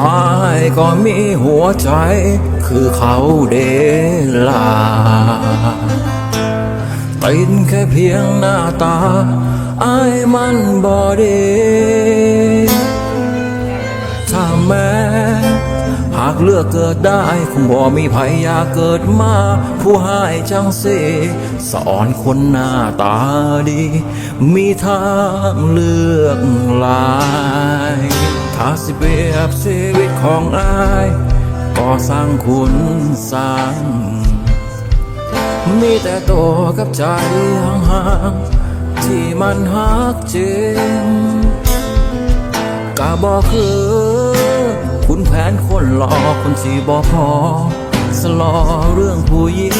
อายก็มีหัวใจ คือเขาเดลาเป็นแค่เพียงหน้าตาอายมันบ่เด เลือกเกิดได้คงบ่มีภัยอยากเกิดมา ผู้ให้จังเสสอนคนหน้าตาดี มีทางเลือกหลายถ้าสิเปรียบชีวิตของอายก็สร้างคุณสร้างมีแต่ตัวกับใจห่างๆที่มันหักจริงกะบอกคือ แผนคนหลอกคนที่บอพอสลอเรื่องผู้หญิง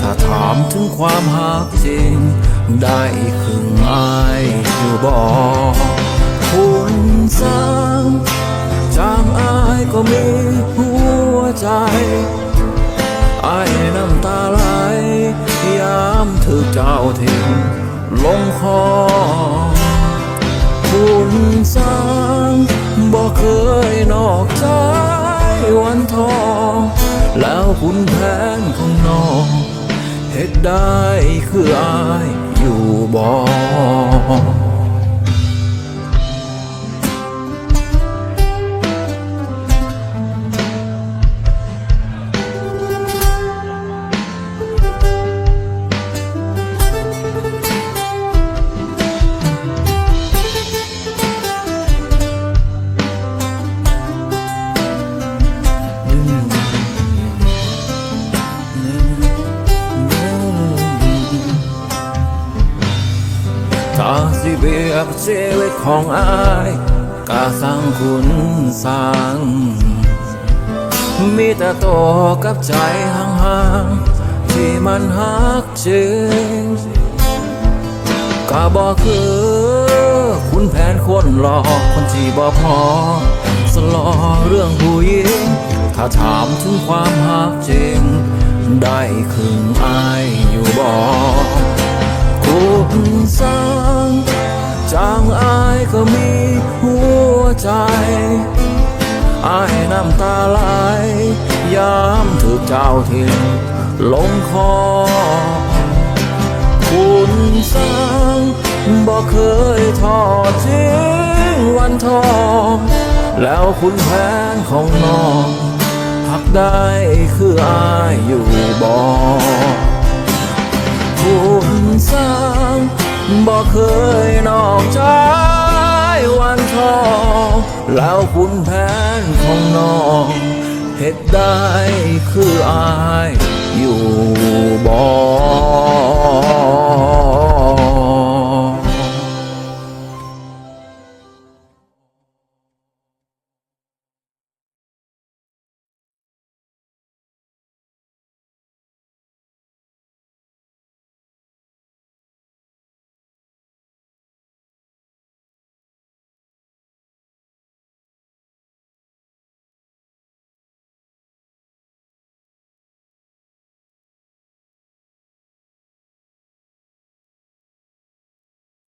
ถ้าถามถึงความหักจริง ได้ครึ่งอายอยู่บอกคุณสร้างจางอายก็มีหัวใจไอน้ำตาไหลยามถือเจ้าทิ้งลงคอคุณสร้างบอกเคย นอกใจวันทองแล้วคุณแผนของน้องเหตุได้คืออายอยู่บ่ สิเบียบชีวิตของอายกาสร้างคุณสร้าง มีแต่ตัวกับใจห่างๆที่มันหักจริงก็บอกคือคุณแผนคนหลอกคนที่บ่พอสลอเรื่องผู้หญิงถ้าถามถึงความหักจริง ได้ครึ่งอายอยู่บอก คุณสร้างจางอายก็มีหัวใจอายน้ำตาไหลยามถูกเจ้าทิ้งลงคอ คุณสร้างบอกเคยทอดทิ้งวันทอง แล้วคุณแผนของน้องหักได้คืออายอยู่บ่คุณ สร้างบอกเคยนอกใจวันทองแล้วคุณแผนของน้องเหตุได้คืออายอยู่บอ